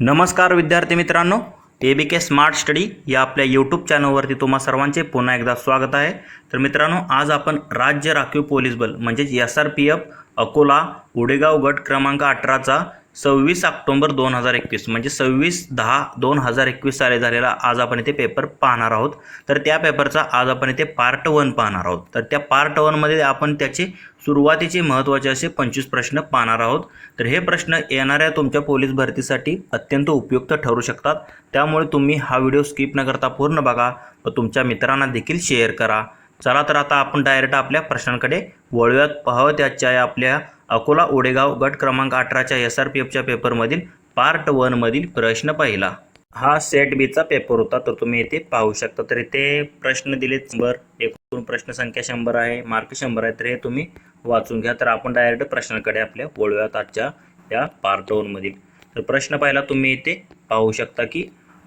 नमस्कार विद्यार्थी मित्रांनो ए बी के स्मार्ट स्टडी या आपल्या यूट्यूब चॅनलवरती तुम्हा सर्वांचे पुन्हा एकदा स्वागत आहे. तर मित्रांनो आज आपण राज्य राखीव पोलीस बल म्हणजेच S R P F Akola Udegaon गट क्रमांक अठराचा सव्वीस ऑक्टोंबर दोन हजार एकवीस म्हणजे सव्वीस दहा दोन हजार एकवीस साली झालेला आज आपण इथे पेपर पाहणार आहोत. तर त्या पेपरचा आज आपण इथे पार्ट वन पाहणार आहोत. तर त्या पार्ट वनमध्ये आपण त्याचे सुरुवातीचे महत्त्वाचे असे पंचवीस प्रश्न पाहणार आहोत. तर हे प्रश्न येणाऱ्या तुमच्या पोलीस भरतीसाठी अत्यंत उपयुक्त ठरू शकतात. त्यामुळे तुम्ही हा व्हिडिओ स्किप न करता पूर्ण बघा व तुमच्या मित्रांना देखील शेअर करा. चला तर आता आपण डायरेक्ट आपल्या प्रश्नांकडे वळूयात. पाहावं त्याच्या आपल्या अकोला ओडेगाव गट क्रमांक अठराच्या एस आर पी एफच्या पेपरमधील पार्ट वनमधील प्रश्न पहिला. हा सेट बीचा पेपर होता तर तुम्ही इथे पाहू शकता. तर इथे प्रश्न दिलेत शंभर एकूण प्रश्न संख्या शंभर आहे मार्क शंभर आहे तर हे तुम्ही वाचून घ्या. तर आपण डायरेक्ट प्रश्नाकडे आपल्या वळूयात आजच्या या पार्ट वनमधील तर प्रश्न पहिला तुम्ही इथे पाहू शकता की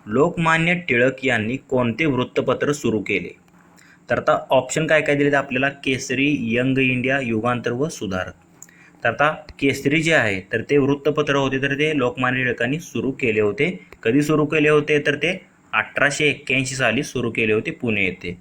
लोकमान्य टिळक यांनी कोणते वृत्तपत्र सुरू केले? तर आता ऑप्शन काय काय दिलेत आपल्याला? केसरी यंग इंडिया युगांतर व सुधारक. तर आता केसरी जे आहे तर ते वृत्तपत्र होते तर ते लोकमान्य टिळकांनी सुरू केले होते. कधी सुरू केले होते? तर ते अठराशे एक्क्याऐंशी साली सुरू केले होते पुणे येथे.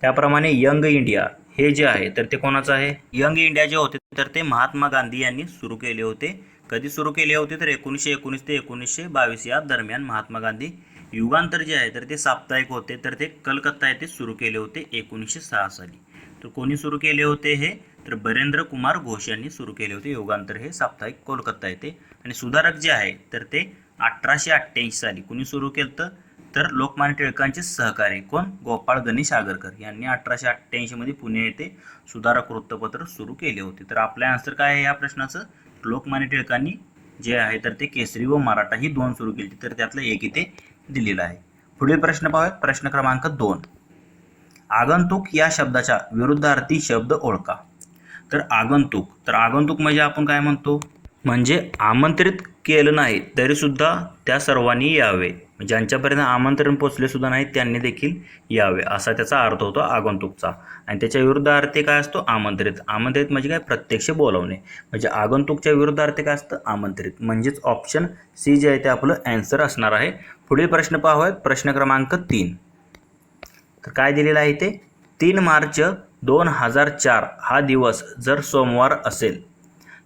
त्याप्रमाणे यंग इंडिया हे जे आहे तर ते कोणाचं आहे? यंग इंडिया जे होते तर ते महात्मा गांधी यांनी सुरू केले होते. कधी सुरू केले होते? तर एकोणीसशे एकोणीस ते एकोणीसशे बावीस या दरम्यान महात्मा गांधी युगांतर जे आहे तर ते साप्ताहिक होते तर ते कलकत्ता येथे सुरू केले होते एकोणीसशे सहा साली. तर कोणी सुरू केले होते हे? तर बरेंद्र कुमार घोष यांनी सुरू केले होते योगांतर. हे साप्ताहिक कोलकाता येथे. आणि सुधारक जे आहे तर ते अठराशे अठ्ठ्याऐंशी साली कुणी सुरू केलं तर लोकमान्य टिळकांचे सहकारी कोण? गोपाळ गणेश आगरकर यांनी अठराशे अठ्ठ्याऐंशीमध्ये पुणे येथे सुधारक वृत्तपत्र सुरू केले होते. तर आपलं आन्सर काय आहे या प्रश्नाचं? लोकमान्य टिळकांनी जे आहे तर ते केसरी व मराठा ही दोन सुरू केली तर त्यातलं एक इथे दिलेलं आहे. पुढील प्रश्न पाहूयात. प्रश्न क्रमांक दोन. आगंतुक या शब्दाच्या विरुद्धार्थी शब्द ओळखा. तर आगंतुक. तर आगंतुक म्हणजे आपण काय म्हणतो? म्हणजे आमंत्रित केलं नाही तरीसुद्धा त्या सर्वांनी यावे. म्हणजे ज्यांच्यापर्यंत आमंत्रण पोचलेसुद्धा नाही त्यांनी देखील यावे. असा त्याचा अर्थ होतो आगंतुकचा. आणि त्याच्या विरुद्ध अर्थ काय असतो? आमंत्रित. आमंत्रित म्हणजे काय? प्रत्यक्ष बोलावणे. म्हणजे आगंतुकच्या विरुद्धार्थी काय असतं? आमंत्रित. म्हणजेच ऑप्शन सी जे आहे ते आपलं ॲन्सर असणार आहे. पुढील प्रश्न पाहूयात. प्रश्न क्रमांक तीन. तर काय दिलेलं आहे ते तीन मार्च दोन हजार चार हा दिवस जर सोमवार असेल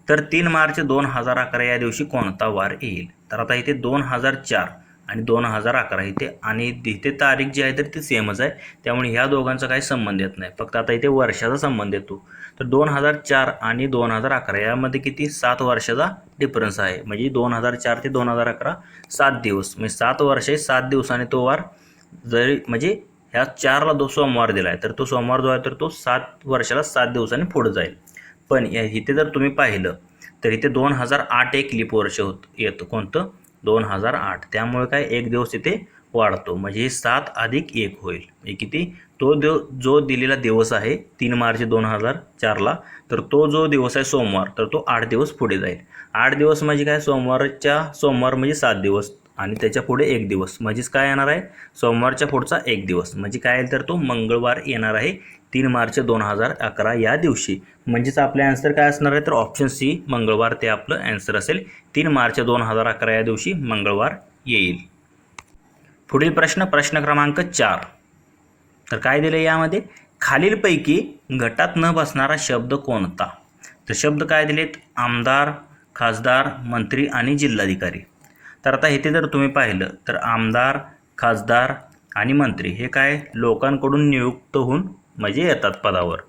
तर तीन मार्च दोन हजार अकरा या दिवशी कोणता वार येईल? तर आता इथे दोन हजार चार आणि दोन हजार अकरा इथे आणि इथे तारीख जी आहे तर ती सेमच आहे. त्यामुळे ह्या दोघांचा काही संबंध येत नाही. फक्त आता इथे वर्षाचा संबंध येतो. तर दोन हजार चार आणि दोन हजार अकरा यामध्ये किती? सात वर्षाचा डिफरन्स आहे. म्हणजे दोन हजार चार ते दोन हजार अकरा सात दिवस. म्हणजे सात वर्षे सात दिवसाने तो वार जरी म्हणजे ह्या चारला जो सोमवार दिला आहे तर तो सोमवार जो आहे तर तो सात वर्षाला सात दिवसांनी पुढं जाईल. पण या इथे जर तुम्ही पाहिलं तर इथे दोन हजार आठ एक लिप वर्ष होत येतं. कोणतं? दोन हजार आठ. त्यामुळे काय एक दिवस इथे वाढतो. म्हणजे हे सात अधिक एक होईल. हे किती? तो देव जो दिलेला दिवस आहे तीन मार्च दोन हजार चारला तर तो जो दिवस आहे सोमवार तर तो आठ दिवस पुढे जाईल. आठ दिवस म्हणजे काय? सोमवारच्या सोमवार म्हणजे सात दिवस. आणि त्याच्या पुढे एक दिवस. म्हणजेच काय येणार आहे? सोमवारच्या पुढचा एक दिवस. म्हणजे काय येईल तर तो मंगळवार येणार आहे तीन मार्च दोन हजार अकरा या दिवशी. म्हणजेच आपले ॲन्सर काय असणार आहे? तर ऑप्शन सी मंगळवार ते आपलं ॲन्सर असेल. तीन मार्च दोन हजार अकरा या दिवशी मंगळवार येईल. पुढील प्रश्न प्रश्न क्रमांक चार. तर काय दिलं यामध्ये? खालीलपैकी गटात न बसणारा शब्द कोणता? तर शब्द काय दिलेत? आमदार खासदार मंत्री आणि जिल्हाधिकारी. तर आता इथे जर तुम्ही पाहिलं. तर आमदार खासदार आणि मंत्री हे काय लोकांकडून नियुक्त होऊन म्हणजे येतात पदावर.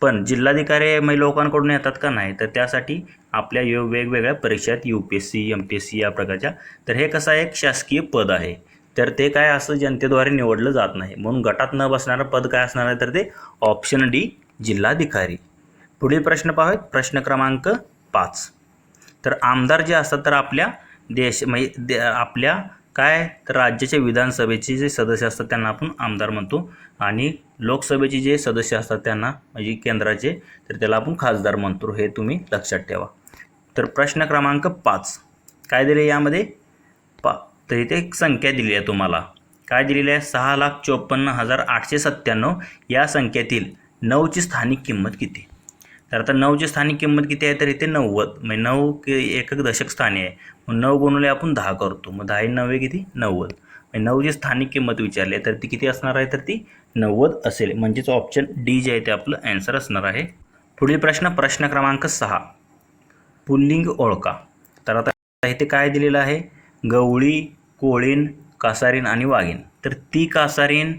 पण जिल्हाधिकारी म्हणजे लोकांकडून येतात का नाही? तर त्यासाठी आपल्या यो वेगवेगळ्या परीक्षात U P S C M P S C या प्रकारच्या. तर हे कसं एक शासकीय पद आहे. तर ते काय असं जनतेद्वारे निवडलं जात नाही. म्हणून गटात न बसणारं पद काय असणार आहे? तर ते ऑप्शन डी जिल्हाधिकारी. पुढील प्रश्न पाहूयात. प्रश्न क्रमांक पाच. तर आमदार जे असतात तर आपल्या देश म्हणजे दे आपल्या काय तर राज्याच्या विधानसभेचे जे सदस्य असतात त्यांना आपण आमदार म्हणतो. आणि लोकसभेचे जे सदस्य असतात त्यांना म्हणजे केंद्राचे तर त्याला आपण खासदार म्हणतो. हे तुम्ही लक्षात ठेवा. तर प्रश्न क्रमांक पाच. काय दिले यामध्ये? पा तर इथे एक संख्या दिली आहे तुम्हाला. काय दिलेली आहे? सहा लाख चोपन्न हजार आठशे सत्त्याण्णव. या संख्येतील नऊची स्थानिक किंमत किती? तर आता नऊची स्थानिक किंमत किती आहे? तर इथे नव्वद. म्हणजे नऊ कि एकक दशक स्थानी आहे. मग नऊ गुणवले आपण दहा करतो. मग दहा नव्वे किती? नव्वद. म्हणजे नऊची स्थानिक किंमत विचारली आहे तर ती किती असणार आहे? तर ती नव्वद असेल. म्हणजेच ऑप्शन डी जे आहे ते आपलं ॲन्सर असणार आहे. पुढील प्रश्न प्रश्न क्रमांक सहा. पुल्लिंग ओळखा. तर आता इथे काय दिलेलं आहे? गवळी कोळीण कासारीन आणि वाघीण तर ती कासारीन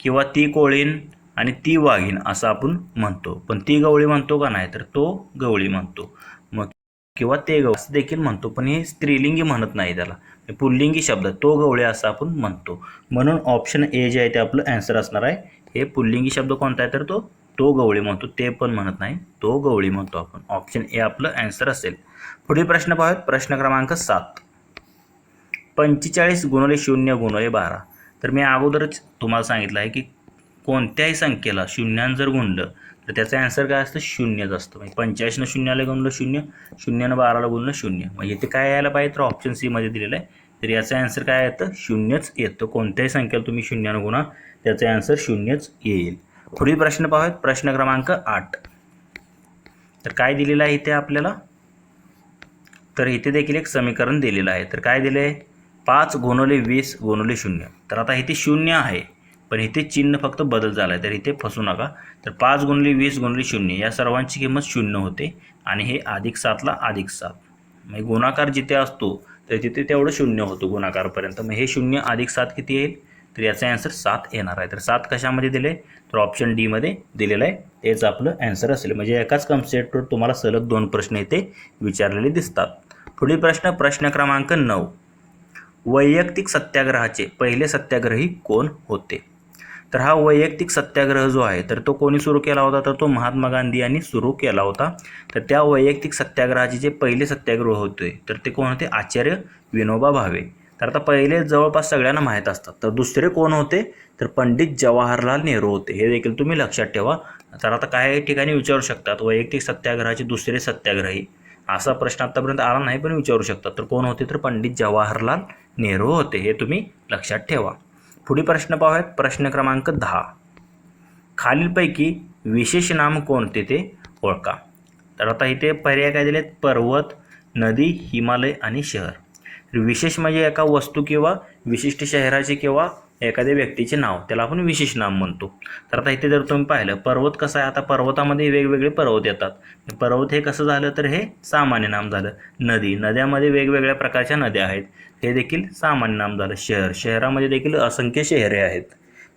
किंवा ती कोळीण आणि ती वाघीण असं आपण म्हणतो. पण ती गवळी म्हणतो का नाही तर तो गवळी म्हणतो. मग किंवा ते गवळी असं देखील म्हणतो पण हे स्त्रीलिंगी म्हणत नाही त्याला. पुल्लिंगी शब्द तो गवळी असं आपण म्हणतो. म्हणून ऑप्शन ए जे आहे ते आपलं ॲन्सर असणार आहे. हे पुल्लिंगी शब्द कोणता आहे तर तो तो गवळी म्हणतो. ते पण म्हणत नाही तो गवळी म्हणतो आपण. ऑप्शन ए आपलं ॲन्सर असेल. पुढील प्रश्न पाहूयात. प्रश्न क्रमांक सात. पंचेचाळीस गुणले शून्य गुणले बारा. तर मी अगोदरच तुम्हाला सांगितलं आहे की कोणत्याही संख्येला शून्यानं जर गुणलं तर त्याचं ॲन्सर काय असतं? शून्यच असतं. म्हणजे पंच्याऐंशीनं शून्याला गुणलं शून्य शून्यानं बाराला गुणलं शून्य. म्हणजे इथे काय यायला पाहिजे? तर ऑप्शन सीमध्ये दिलेलं आहे. तर याचं ॲन्सर काय येतं? शून्यच येतं. कोणत्याही संख्येला तुम्ही शून्यानं गुणा त्याचं ॲन्सर शून्यच येईल. पुढील प्रश्न पाहूयात. प्रश्न क्रमांक आठ. तर काय दिलेलं आहे इथे आपल्याला? तर इथे देखील एक समीकरण दिलेलं आहे. तर काय दिलं आहे पाच गुणवले वीस गुणवले शून्य. तर आता इथे शून्य आहे. पण इथे चिन्ह फक्त बदल झाला आहे तर इथे फसू नका. तर पाच गुणले वीस गुणले शून्य या सर्वांची किंमत शून्य होते. आणि हे अधिक सातला अधिक सात. म्हणजे गुणाकार जिथे असतो तर तिथे तेवढं शून्य होतो गुणाकारपर्यंत. मग हे शून्य अधिक सात किती येईल? तर याचा ॲन्सर सात येणार आहे. तर सात कशामध्ये दिले? तर ऑप्शन डीमध्ये दिलेलं आहे. तेच आपलं ॲन्सर असेल. म्हणजे एकाच कन्सेप्टवर तुम्हाला सलग दोन प्रश्न इथे विचारलेले दिसतात. पुढील प्रश्न प्रश्न क्रमांक नऊ. वैयक्तिक सत्याग्रहाचे पहिले सत्याग्रही कोण होते? तर हा वैयक्तिक सत्याग्रह जो आहे तर तो कोणी सुरू केला होता? तर तो महात्मा गांधी यांनी सुरू केला होता. तर त्या वैयक्तिक सत्याग्रहाचे जे पहिले सत्याग्रह होते तर ते कोण होते? आचार्य विनोबा भावे. तर आता पहिले जवळपास सगळ्यांना माहीत असतात. तर दुसरे कोण होते? तर पंडित जवाहरलाल नेहरू होते. हे देखील तुम्ही लक्षात ठेवा. तर आता काही ठिकाणी विचारू शकतात वैयक्तिक सत्याग्रहाचे दुसरे सत्याग्रही. असा प्रश्न आतापर्यंत आला नाही पण विचारू शकतात. तर कोण होते? तर पंडित जवाहरलाल नेहरू होते. हे तुम्ही लक्षात ठेवा. पुढील प्रश्न पाहूयात. प्रश्न क्रमांक दहा. खालीलपैकी विशेष नाम कोणते ते ओळखा. तर आता इथे पर्याय काय दिलेत? पर्वत नदी हिमालय आणि शहर. विशेष म्हणजे एका वस्तू किंवा विशिष्ट शहराचे किंवा एखाद्या व्यक्तीचे नाव त्याला आपण विशेष नाम म्हणतो. तर आता इथे जर तुम्ही पाहिलं पर्वत कसं आहे? आता पर्वतामध्ये वेगवेगळे पर्वत येतात. पर्वत हे कसं झालं? तर हे सामान्य नाम झालं. नदी. नद्यामध्ये वेगवेगळ्या प्रकारच्या नद्या आहेत. हे देखील सामान्य नाम झालं. शहर. शहरामध्ये देखील असंख्य शहरे आहेत.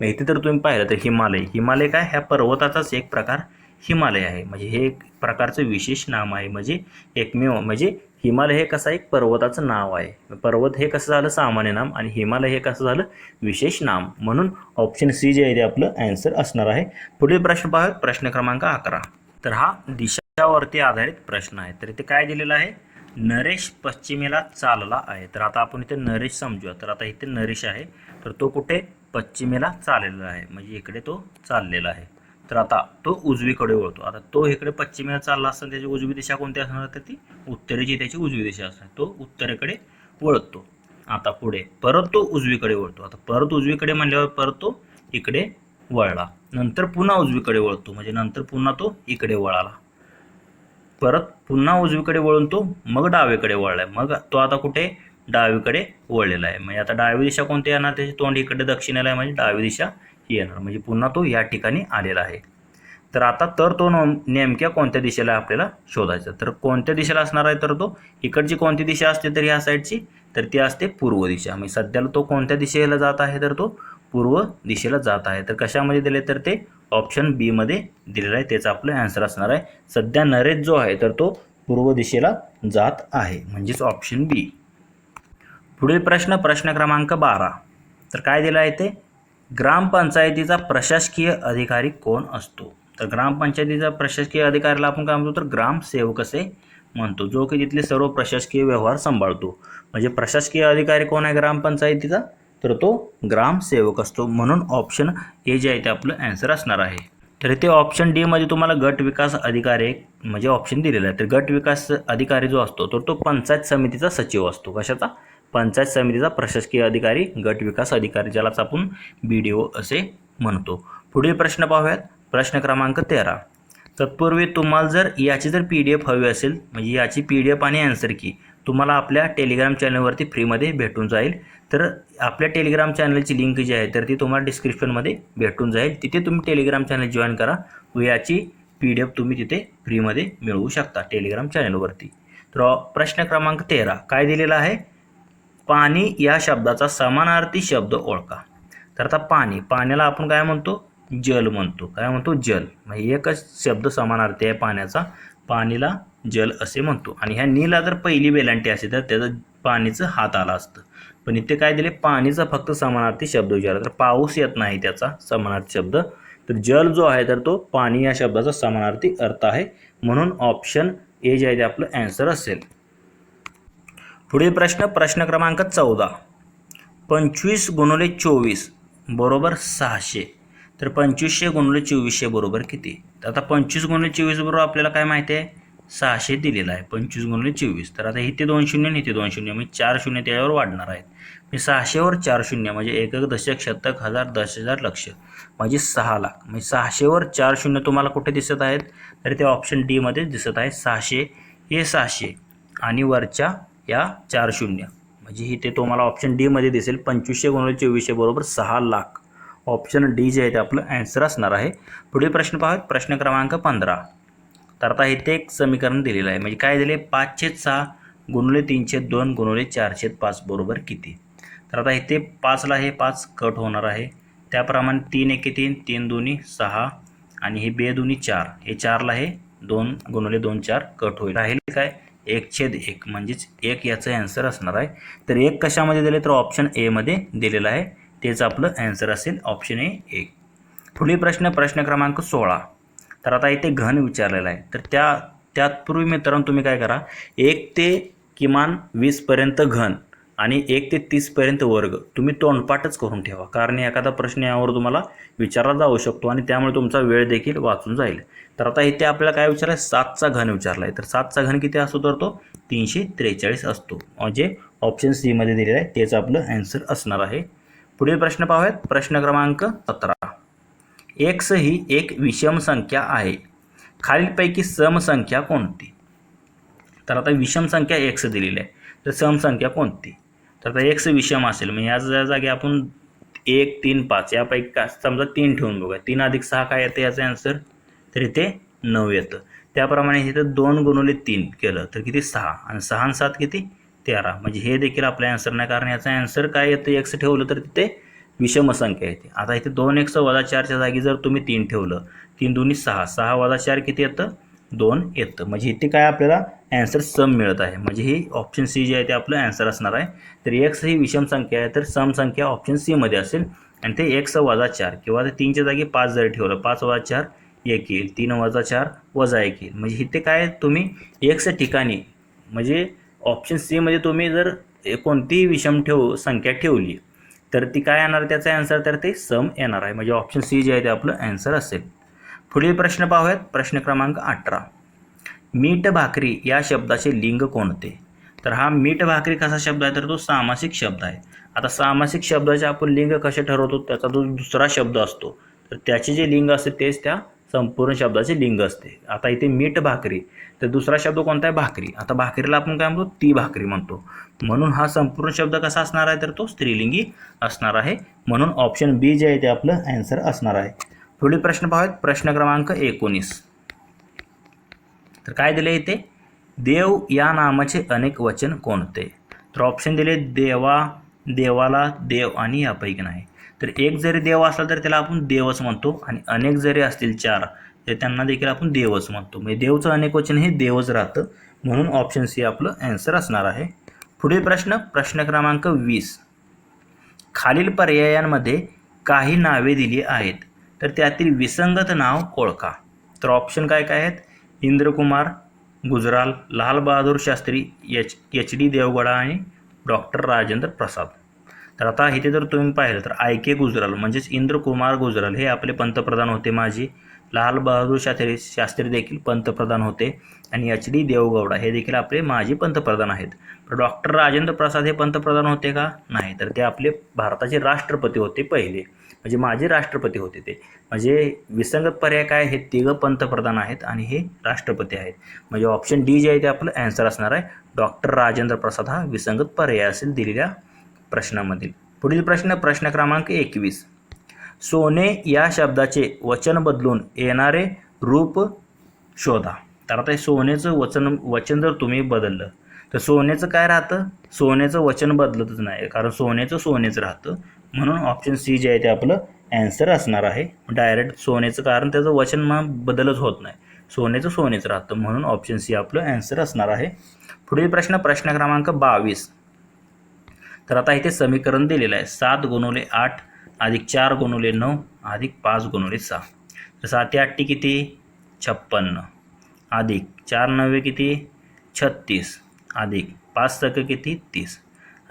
मग इथे तर तुम्ही पाहिलं तर हिमालय. हिमालय काय? ह्या पर्वताचाच एक प्रकार हिमालय आहे. म्हणजे हे एक प्रकारचं विशेष नाम आहे. म्हणजे एकमेव म्हणजे हिमालय हे कसं एक पर्वताचं नाव आहे. पर्वत हे कसं झालं? सामान्य नाम आणि हिमालय हे कसं झालं? विशेष नाम. म्हणून ऑप्शन सी जे आहे ते आपलं ॲन्सर असणार आहे. पुढील प्रश्न पाहूयात. प्रश्न क्रमांक अकरा. तर हा दिशावरती आधारित प्रश्न आहे. तर इथे काय दिलेलं आहे? नरेश पश्चिमेला चालला आहे. तर आता आपण इथे नरेश समजूया. तर आता इथे नरेश आहे. तर तो कुठे? पश्चिमेला चाललेला आहे. म्हणजे इकडे तो चाललेला आहे. तर आता तो उजवीकडे वळतो. आता तो इकडे पश्चिमेला चालला असताना त्याची उजवी दिशा कोणती असणार तर ती उत्तरेची त्याची उजवी दिशा असणार तो उत्तरेकडे वळतो. आता पुढे परत तो उजवीकडे वळतो. आता परत उजवीकडे म्हणल्यावर परत तो इकडे वळला. नंतर पुन्हा उजवीकडे वळतो. म्हणजे नंतर पुन्हा तो इकडे वळाला. परत पुन्हा उजवीकडे वळून तो मग डावीकडे वळलाय मग तो आता कुठे? डावीकडे वळलेला आहे. म्हणजे आता डावी दिशा कोणती येणार? त्याची तोंड इकडे दक्षिणेला आहे. म्हणजे डावी दिशा येणार. म्हणजे पुन्हा तो या ठिकाणी आलेला आहे. तर आता तर तो नेमक्या कोणत्या दिशेला आपल्याला शोधायचा? तर कोणत्या दिशेला असणार आहे तर तो? इकडची कोणती दिशा असते तर ह्या साईडची? तर ती असते पूर्व दिशा. म्हणजे सध्याला तो कोणत्या दिशेला जात आहे तर तो पूर्व दिशेला जात आहे. तर कशामध्ये दिले तर ते? ऑप्शन बीमध्ये दिलेलं आहे. त्याचा आपलं ॲन्सर असणार आहे. सध्या नरेश जो आहे तर तो पूर्व दिशेला जात आहे. म्हणजेच ऑप्शन बी पुढील प्रश्न प्रश्न क्रमांक बारा. तर काय दिलं आहे ते? ग्रामपंचायतीचा प्रशासकीय अधिकारी कोण असतो? तर ग्रामपंचायतीचा प्रशासकीय अधिकाऱ्याला आपण काय म्हणतो? तर ग्रामसेवक असे म्हणतो जो की तिथले सर्व प्रशासकीय व्यवहार सांभाळतो. म्हणजे प्रशासकीय अधिकारी कोण आहे ग्रामपंचायतीचा? तर तो ग्रामसेवक असतो. म्हणून ऑप्शन ए जे आहे ते आपलं ॲन्सर असणार आहे. तर इथे ऑप्शन डीमध्ये तुम्हाला गट विकास अधिकारी म्हणजे ऑप्शन दिलेलं आहे. तर गट विकास अधिकारी जो असतो तर तो पंचायत समितीचा सचिव असतो. कशाचा? पंचायत समितीचा प्रशासकीय अधिकारी गट विकास अधिकारी ज्यालाच आपण बी डी ओ असे म्हणतो. पुढील प्रश्न पाहूयात. प्रश्न क्रमांक तेरा. तत्पूर्वी तुम्हाला जर याची जर पी डी एफ हवी असेल म्हणजे याची पी डी एफ आणि आन्सर की तुम्हाला आपल्या टेलिग्राम चॅनलवरती फ्रीमध्ये भेटून जाईल. तर आपल्या टेलिग्राम चॅनलची लिंक जी आहे तर ती तुम्हाला डिस्क्रिप्शनमध्ये भेटून जाईल. तिथे तुम्ही टेलिग्राम चॅनल जॉईन करा. व याची पी डी एफ तुम्ही तिथे फ्रीमध्ये मिळवू शकता टेलिग्राम चॅनलवरती तर प्रश्न क्रमांक तेरा. काय दिलेला आहे? पाणी या शब्दाचा समानार्थी शब्द ओळखा. तर आता पाणी पाण्याला आपण काय म्हणतो? जल म्हणतो. काय म्हणतो? जल. म्हणजे एकच शब्द समानार्थी आहे पाण्याचा. पाणीला जल असे म्हणतो. आणि ह्या नीला जर पहिली वेलांटी असेल तर त्याचं पाणीचं हात आला असतं. पण इथे काय दिले? पाणीचा फक्त समानार्थी शब्द विचारला. तर पाऊस येत नाही त्याचा समानार्थी शब्द. तर जल जो आहे तर तो पाणी या शब्दाचा समानार्थी अर्थ आहे. म्हणून ऑप्शन ए जे आहे ते आपलं ॲन्सर असेल. पुढील प्रश्न प्रश्न क्रमांक चौदा. पंचवीस गुणुले चोवीस बरोबर सहाशे. तर पंचवीसशे गुणुले चोवीसशे बरोबर किती? तर आता पंचवीस गुणुले चोवीस बरोबर आपल्याला काय माहिती आहे? सहाशे दिलेलं आहे. पंचवीस गुणुले चोवीस. तर आता इथे दोन शून्य आणि इथे दोन शून्य. म्हणजे चार शून्य त्याच्यावर वाढणार आहेत. मी सहाशेवर चार शून्य. म्हणजे एक दशक शतक हजार दस हजार लक्ष. म्हणजे सहा लाख. म्हणजे सहाशेवर चार शून्य तुम्हाला कुठे दिसत आहेत? तर ते ऑप्शन डीमध्ये दिसत आहे. सहाशे. हे सहाशे. आणि वरच्या या चार शून्य. म्हणजे इथे तुम्हाला ऑप्शन डीमध्ये दिसेल. पंचवीसशे गुणिले चोवीसशे बरोबर सहा लाख. ऑप्शन डी जे आहे ते आपलं ॲन्सर असणार आहे. पुढील प्रश्न पाहूयात प्रश्न क्रमांक पंधरा. तर आता इथे एक समीकरण दिलेलं आहे. म्हणजे काय दिले? पाचशे सहा गुणवले तीनशे दोन गुणवले चारशे पाच बरोबर किती? तर आता इथे पाचला हे पाच कट होणार आहे. त्याप्रमाणे तीन एके तीन तीन दोन्ही सहा आणि हे बे दोन्ही चार. हे चारला हे दोन गुणवले दोन चार कट होईल. राहील काय? एक छेद एक म्हणजेच एक याचं ॲन्सर असणार आहे. तर एक कशामध्ये दिले तर ऑप्शन एमध्ये दिलेलं आहे. तेच आपलं ॲन्सर असेल ऑप्शन ए एक. पुढील प्रश्न प्रश्न क्रमांक सोळा. तर आता इथे घन विचारलेला आहे. तर त्या त्यापूर्वी मित्रांनो तुम्ही काय करा? एक ते किमान वीसपर्यंत घन. आणि एक ते तीसपर्यंत वर्ग तुम्ही तोंडपाठच करून ठेवा. कारण एखादा प्रश्न यावर तुम्हाला विचारला जाऊ शकतो आणि त्यामुळे तुमचा वेळ देखील वाचून जाईल. तर आता इथे आपल्याला काय विचारलं आहे? सातचा घन विचारला आहे. तर सातचा घन किती असतो? तर तो तीनशे त्रेचाळीस असतो. म्हणजे ऑप्शन सीमध्ये दिलेलं आहे तेच आपलं ॲन्सर असणार आहे. पुढील प्रश्न पाहूयात. प्रश्न क्रमांक सतरा. एक्स ही एक विषम संख्या आहे. खालीलपैकी समसंख्या कोणती? तर आता विषम संख्या एक्स दिलेली आहे. तर समसंख्या कोणती? तर आता एक्स विषम असेल मग या जागी आपण एक तीन पाच यापैकी का समजा तीन ठेवून बघूया. तीन अधिक सहा काय येतं याचं आन्सर तर इथे नऊ येतं. त्याप्रमाणे इथं दोन गुणवले तीन केलं तर किती? सहा. आणि सहा आणि सात किती? तेरा. म्हणजे हे देखील आपल्या आन्सर नाही कारण याचं आन्सर काय येतं? एक्स ठेवलं तर तिथे विषम संख्या येते. आता इथे दोन एक्स वजा चारच्या जागी जर तुम्ही तीन ठेवलं तीन दोन्ही सहा. सहा वजा चार किती येतं? दोन येतं. म्हणजे इथे काय आपल्याला ॲन्सर सम मिळत आहे. म्हणजे ही ऑप्शन सी जे आहे ते आपलं ॲन्सर असणार आहे. तर एक्स ही विषम संख्या आहे तर सम संख्या ऑप्शन सीमध्ये असेल. आणि ते एक्स वजा चार किंवा ते तीनच्या जागी पाच जरी ठेवलं पाच वजा चार एक येईल. तीन वजा चार वजा एक येईल. म्हणजे इथे काय तुम्ही एक्स ठिकाणी म्हणजे ऑप्शन सीमध्ये तुम्ही जर कोणतीही विषम ठेव संख्या ठेवली तर ती काय येणार त्याचा ॲन्सर तर ते सम येणार आहे. म्हणजे ऑप्शन सी जे आहे ते आपलं ॲन्सर असेल. पुढील प्रश्न पाहूयात. प्रश्न क्रमांक अठरा. मीठ भाकरी या शब्दाचे लिंग कोणते तर हा मीठ भाकरी कसा शब्द आहे? तर तो सामासिक शब्द आहे. आता सामासिक शब्दाचे आपण लिंग कसे ठरवतो? त्याचा जो दुसरा शब्द असतो तर त्याचे जे लिंग असते तेच त्या संपूर्ण शब्दाचे लिंग असते. आता इथे मीठ भाकरी तर दुसरा शब्द कोणता आहे? भाकरी. आता भाकरीला आपण काय म्हणतो? ती भाकरी म्हणतो. म्हणून हा संपूर्ण शब्द कसा असणार आहे? तर तो स्त्रीलिंगी असणार आहे. म्हणून ऑप्शन बी जे आहे ते आपलं ॲन्सर असणार आहे. पुढील प्रश्न पाहूयात. प्रश्न क्रमांक एकोणीस. तर काय दिले इथे? देव या नामाचे अनेक वचन कोणते? तर ऑप्शन दिले देवा देवाला देव आणि यापैकी नाही. तर एक जरी देव असला तर त्याला आपण देवच म्हणतो आणि अनेक जरी असतील चार तर त्यांना देखील आपण देवच म्हणतो. म्हणजे देवचं अनेक वचन हे देवच राहतं म्हणून ऑप्शन सी आपलं ॲन्सर असणार आहे. पुढील प्रश्न प्रश्न क्रमांक वीस. खालील पर्यायांमध्ये काही नावे दिली आहेत. तर त्यातील विसंगत नाव ओळखा तर ऑप्शन काय काय आहेत? Indrakumar Gujral Lalbahadur Shastri H H D Devegowda आणि डॉक्टर राजेंद्र प्रसाद. तर आता इथे जर तुम्ही पाहिलं तर आय के गुजराल म्हणजेच इंद्रकुमार गुजराल हे आपले पंतप्रधान होते माजी. लालबहादूर शास्त्री शास्त्री देखील पंतप्रधान होते. आणि एच डी देवगौडा हे देखील आपले माजी पंतप्रधान आहेत. तर डॉक्टर राजेंद्र प्रसाद हे पंतप्रधान होते का? नाही. तर ते आपले भारताचे राष्ट्रपती होते पहिले. म्हणजे माजी राष्ट्रपती होते ते. म्हणजे विसंगत पर्याय काय हे तिघं पंतप्रधान आहेत आणि हे राष्ट्रपती आहेत. म्हणजे ऑप्शन डी जे आहे ते आपलं ॲन्सर असणार आहे. डॉक्टर राजेंद्र प्रसाद हा विसंगत पर्याय असेल दिलेल्या प्रश्नामधील. पुढील प्रश्न प्रश्न क्रमांक एकवीस. सोने या शब्दाचे वचन बदलून येणारे रूप शोधा. तर आता हे सोन्याचं वचन वचन जर तुम्ही बदललं तर सोन्याचं काय राहतं? सोन्याचं वचन बदलतच नाही. कारण सोन्याचं सोनेच राहतं. म्हणून ऑप्शन सी जे आहे ते आपलं ॲन्सर असणार आहे. डायरेक्ट सोन्याचं कारण त्याचं वचन मग बदलच होत नाही. सोन्याचं सोनेच राहतं म्हणून ऑप्शन सी आपलं ॲन्सर असणार आहे. पुढील प्रश्न प्रश्न क्रमांक बावीस. तर आता इथे समीकरण दिलेलं आहे. सात गुणवले आठ अधिक चार गुणवले नऊ अधिक पाच गुणवले सहा. तर ते आठटी किती? छप्पन्न अधिक चार नव्वे किती? छत्तीस. अधिक पाच सक किती? तीस.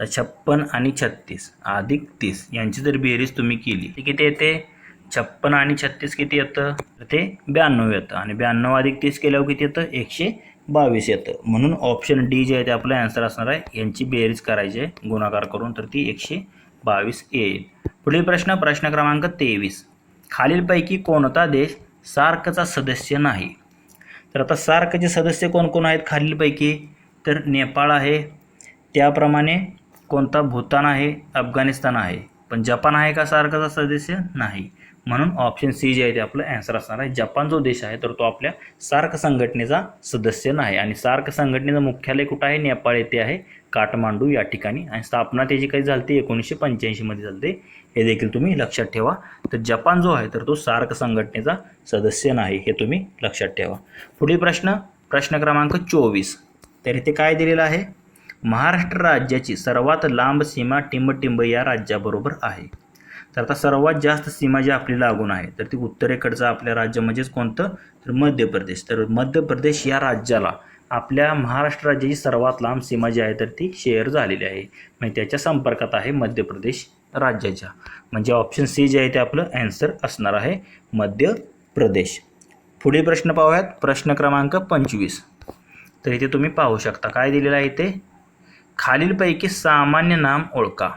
छप्पन आणि छत्तीस. अधिक तीस. यांची जर बेरीज तुम्ही केली. ती किती येते? छप्पन आणि छत्तीस किती येतं? तर ते ब्याण्णव येतं. आणि ब्याण्णव अधिक तीस केल्यावर किती येतं? एकशे बावीस येतं. म्हणून ऑप्शन डी जे आहे ते आपलं ॲन्सर असणार आहे. यांची बेरीज करायची आहे. गुणाकार करून तर ती एकशे बावीस येईल. पुढील प्रश्न प्रश्न क्रमांक तेवीस. खालीलपैकी कोणता देश सार्कचा सदस्य नाही? तर आता सार्कचे सदस्य कोण कोण आहेत खालीलपैकी? तर नेपाळ आहे. त्याप्रमाणे कोणता भूतान आहे अफगाणिस्तान आहे पण जपान आहे का सारखाचा सदस्य? नाही. म्हणून ऑप्शन सी जे आहे ते आपलं ॲन्सर असणार आहे. जपान जो देश आहे तर तो आपल्या सार्क संघटनेचा सदस्य नाही. आणि सार्क संघटनेचं मुख्यालय कुठं आहे? नेपाळ येथे आहे काठमांडू या ठिकाणी. आणि स्थापना त्याची काही झाली ती एकोणीसशे पंच्याऐंशीमध्ये झाली हे देखील तुम्ही लक्षात ठेवा. तर जपान जो आहे तर तो सार्क संघटनेचा सदस्य नाही. हे तुम्ही लक्षात ठेवा. पुढील प्रश्न प्रश्न क्रमांक चोवीस. तर इथे काय दिलेलं आहे? महाराष्ट्र राज्याची सर्वात लांब सीमा टिंबटिंब या राज्याबरोबर आहे. तर आता सर्वात जास्त सीमा जी आपली लागून आहे तर ती उत्तरेकडचं आपल्या राज्य म्हणजेच कोणतं? तर मध्य प्रदेश. तर मध्य प्रदेश या राज्याला आपल्या महाराष्ट्र राज्याची सर्वात लांब सीमा जी आहे तर ती शेअर झालेली आहे. म्हणजे त्याच्या संपर्कात आहे मध्य प्रदेश राज्याच्या. म्हणजे ऑप्शन सी जे आहे ते आपलं ॲन्सर असणार आहे मध्य प्रदेश. पुढील प्रश्न पाहूयात. प्रश्न क्रमांक पंचवीस. तर इथे तुम्ही पाहू शकता. काय दिलेलं आहे ते खालीलपैकी सामान्य नाम ओळखा.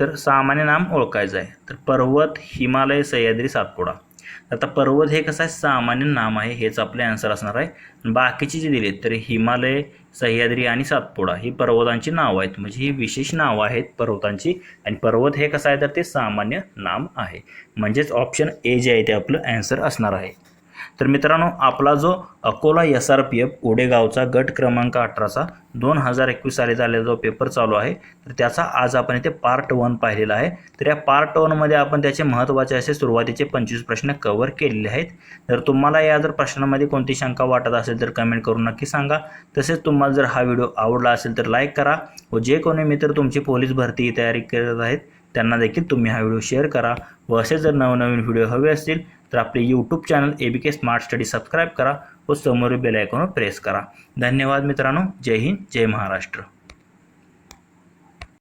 तर सामान्य नाम ओळखायचं आहे. तर पर्वत हिमालय सह्याद्री सातपुडा. आता पर्वत हे कसं आहे? सामान्य नाम आहे. हेच आपले आन्सर असणार आहे. बाकीचे जे दिलेत तर हिमालय सह्याद्री आणि सातपुडा ही पर्वतांची नावं आहेत. म्हणजे ही विशेष नावं आहेत पर्वतांची. आणि पर्वत हे कसं आहे? तर ते सामान्य नाम आहे. म्हणजेच ऑप्शन ए जे आहे ते आपलं ॲन्सर असणार आहे. तर मित्रांनो आपला जो Akola S R P F ओडेगावचा गट क्रमांक अठराचा दोन हजार एकवीस साली झालेला जो पेपर चालू आहे तर त्याचा आज आपण इथे पार्ट वन पाहिलेला आहे. तर या पार्ट वनमध्ये आपण त्याचे महत्त्वाचे असे सुरुवातीचे पंचवीस प्रश्न कव्हर केलेले आहेत. जर तुम्हाला या जर प्रश्नामध्ये कोणती शंका वाटत असेल तर कमेंट करून नक्की सांगा. तसेच तुम्हाला जर हा व्हिडिओ आवडला असेल तर लाईक करा. व जे कोणी मित्र तुमची पोलीस भरती तयारी करत आहेत त्यांना देखील तुम्ही हा व्हिडिओ शेअर करा. व असे जर नवनवीन व्हिडिओ हवे असतील तर आपले YouTube channel A B K smart study subscribe करा व समोर बेल आयकॉनवर प्रेस करा. धन्यवाद मित्रांनो. जय हिंद जय महाराष्ट्र.